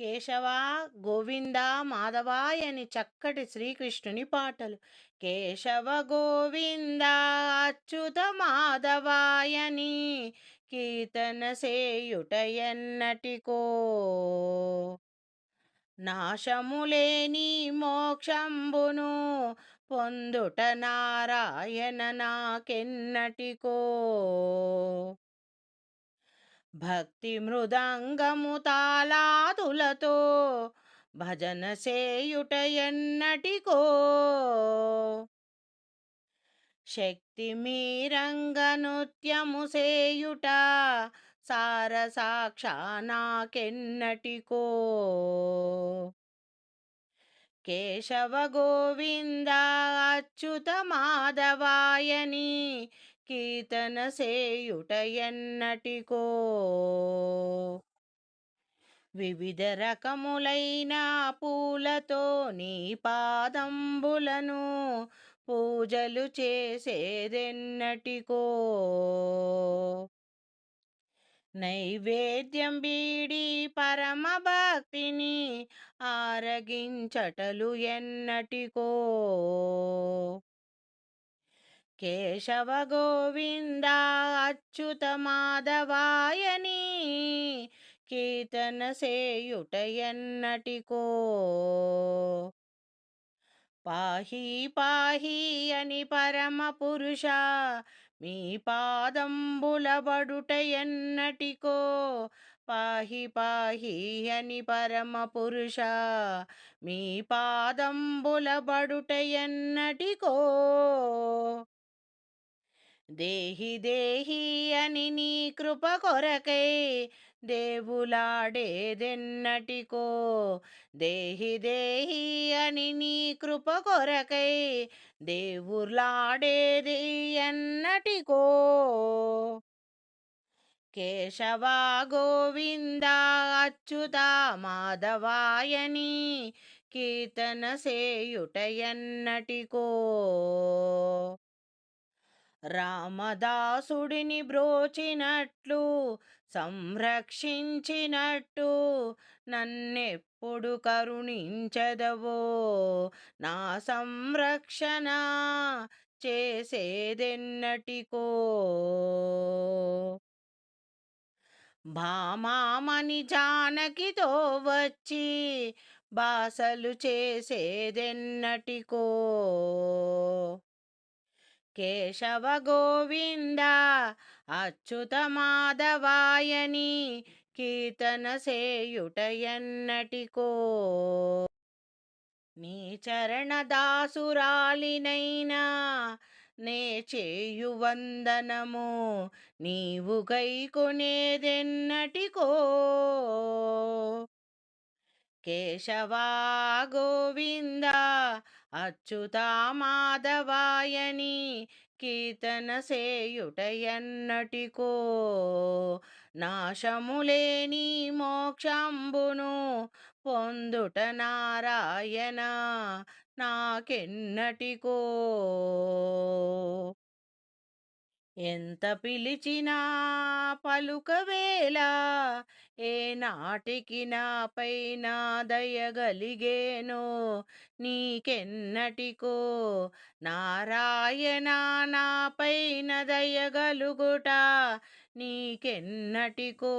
కేశవ గోవింద మాధవాయని చక్కటి శ్రీకృష్ణుని పాటలు. కేశవ గోవింద అచ్యుత మాధవాయని కీర్తన సేయుట ఎన్నటికో. నాశములేని మోక్షంబును పొందుట నారాయణ నాకెన్నటికో. భక్తి మృదంగము తాళాదులతో భజన సేయుట ఎన్నటికో. శక్తి మీరంగ నృత్యము సేయుట సార సాక్ష నాకెన్నటికో. కేశవ గోవింద అచ్యుత మాధవాయని కీర్తన సేయుట ఎన్నటికో. వివిధ రకములైన పూలతో నీ పాదంబులను పూజలు చేసేదెన్నటికో. నైవేద్యం బీడి పరమ భక్తిని ఆరగించటలు ఎన్నటికో. కేశవ గోవింద అచ్యుత మాధవాయని కీర్తన సేయుట ఎన్నటికో పాహి పాహి అని పరమ పురుష మీ పాదంబుల ఎన్నటికో పాహి పాహి అని పరమ పురుష మీ పాదంబుల ఎన్నటికో దేహి దేహి అని నీ కృప కొరకై దేవులాడేదెన్నటికో. దేహి దేహి అని నీ కృప కొరకై దేవులాడేది ఎన్నటికో. కేశవ గోవింద అచ్యుత మాధవాయని కీర్తన సేయుట ఎన్నటికో. రామదాసుడిని బ్రోచినట్లు సంరక్షించినట్టు నన్నెప్పుడు కరుణించదవో నా సంరక్షణ చేసేదెన్నటికో. భామామణి జానకితో వచ్చి బాసలు చేసేదెన్నటికో. కేశవ గోవింద అచ్యుత మాధవాయని కీర్తన సేయుటయన్నటికో నీ చరణ దాసురాలినైనా నే చేయు వందనము నీవు గైకొనేదెన్నటికో. కేశవా గోవింద అచ్యుతా మాధవాయని కీర్తన సేయుట ఎన్నటికో నాశములేని మోక్షంబును పొందుట నారాయణ నాకెన్నటికో ఎంత పిలిచినా పలుకవేలా ఏ నాటికి నాపై నా దయగలిగేనో నీకెన్నటికో నారాయణ నాపైన దయగలుగుట నీకెన్నటికో.